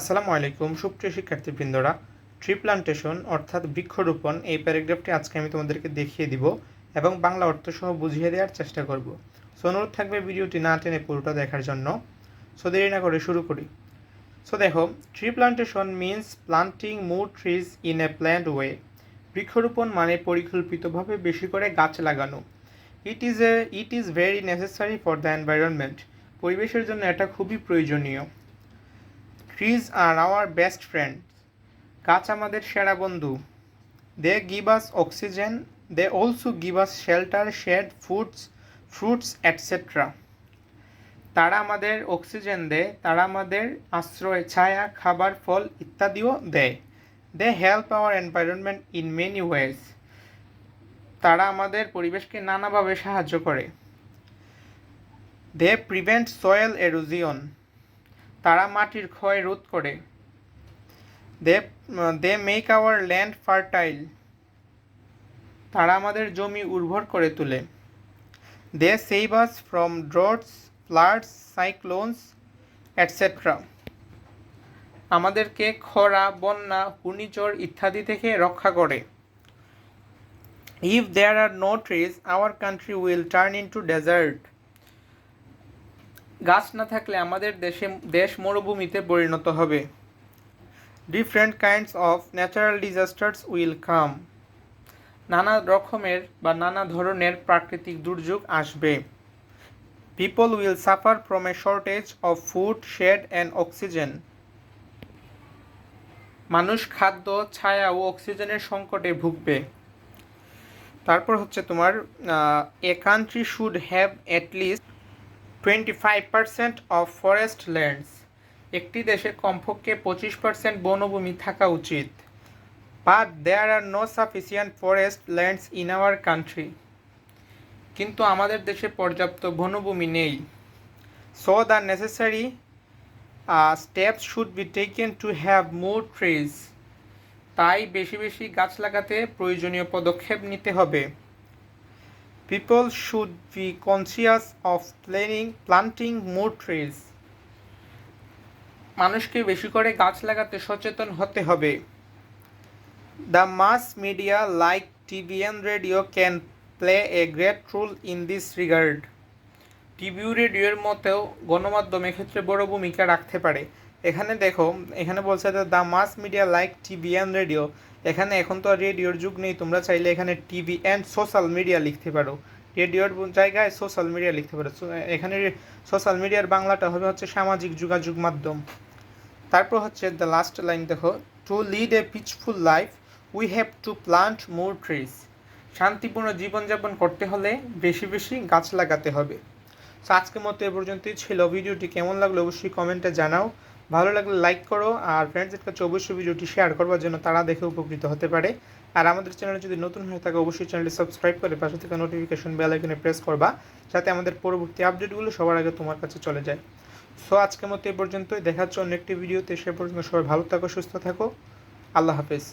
আসসালামু আলাইকুম, সুপ্রিয় শিক্ষার্থীবৃন্দরা। ট্রি প্লান্টেশন অর্থাৎ বৃক্ষরোপণ, এই প্যারাগ্রাফটি আজকে আমি তোমাদেরকে দেখিয়ে দিব এবং বাংলা অর্থ সহ বুঝিয়ে দেওয়ার চেষ্টা করব। সো অনুরোধ থাকবে ভিডিওটি না টেনে পুরোটা দেখার জন্য। সো দেরি না করে শুরু করি। সো দেখো tree plantation means planting more trees in a plant way বৃক্ষরোপণ মানে পরিকল্পিতভাবে বেশি করে গাছ লাগানো। It is a it is very necessary for the environment পরিবেশের জন্য এটা খুবই প্রয়োজনীয়। Trees are our best friend গাছ আমাদের সেরা বন্ধু। They give us oxygen they also give us shelter shade foods fruits etcetera তারা আমাদের অক্সিজেন দেয়, তারা আমাদের আশ্রয়, ছায়া, খাবার, ফল ইত্যাদিও দেয়। They help our environment in many ways তারা আমাদের পরিবেশকে নানাভাবে সাহায্য করে। দে প্রিভেন্ট সয়েল এরোজিয়ন তারা মাটির ক্ষয় রোধ করে। They they make our land fertile. তারা আমাদের জমি উর্বর করে তোলে। They save us from droughts, floods, cyclones etcetera আমাদেরকে খরা, বন্যা, ঘূর্ণিঝড় ইত্যাদি থেকে রক্ষা করে। If there are no trees, our country will turn into desert. গাছ না থাকলে আমাদের দেশে, দেশ মরুভূমিতে পরিণত হবে। Different kinds of natural disasters will come নানা রকমের বা নানা ধরনের প্রাকৃতিক দুর্যোগ আসবে। People will suffer from a shortage of food shade and oxygen মানুষ খাদ্য, ছায়া ও অক্সিজেনের সংকটে ভুগবে। তারপর হচ্ছে তোমার a country should have at least twenty five percent of forest lands একটি দেশে কমপক্ষে পঁচিশ পার্সেন্ট বনভূমি থাকা উচিত। But there are no sufficient forest lands in our country কিন্তু আমাদের দেশে পর্যাপ্ত বনভূমি নেই। So the necessary steps should be taken to have more trees তাই বেশি বেশি গাছ লাগাতে প্রয়োজনীয় পদক্ষেপ নিতে হবে। People should be conscious of planning planting more trees মানুষকে বেশি করে গাছ লাগাতে সচেতন হতে হবে। The mass media like TV and radio can play a great role in this regard TV রেডিওর মতেও গণমাধ্যম এক্ষেত্রে বড় ভূমিকা রাখতে পারে। এখানে দেখো, এখানে বলছে the mass media like TV and radio এখানে এখন তো রেডিওর যুগ নেই, তোমরা চাইলে এখানে টিভি অ্যান্ড সোশ্যাল মিডিয়া লিখতে পারো। রেডিওর জায়গায় সোশ্যাল মিডিয়া লিখতে পারো। এখানে সোশ্যাল মিডিয়ার বাংলাটা হবে হচ্ছে সামাজিক যোগাযোগ মাধ্যম। তারপর হচ্ছে দ্য লাস্ট লাইন দেখো to lead a peaceful life we have to plant more trees শান্তিপূর্ণ জীবনযাপন করতে হলে বেশি বেশি গাছ লাগাতে হবে। তো আজকের মতো এ পর্যন্তই ছিল। ভিডিওটি কেমন লাগল অবশ্যই কমেন্টে জানাও। ভালো লাগলে লাইক করো আর ফ্রেন্ডসের কাছে অবশ্যই ভিডিওটি শেয়ার করবার জন্য তারা দেখে উপকৃত হতে পারে। আর আমাদের চ্যানেলে যদি নতুন হয়ে থাকে, অবশ্যই চ্যানেলটি সাবস্ক্রাইব করে পাশে থেকে নোটিফিকেশন বেল আইকনে প্রেস করবা, যাতে আমাদের পরবর্তী আপডেটগুলো সবার আগে তোমার কাছে চলে যায়। সো আজকের মতো এ পর্যন্তই। দেখা অন্য একটি ভিডিওতে সে পর্যন্ত সবাই ভালো থাকো, সুস্থ থাকো। আল্লাহ হাফেজ।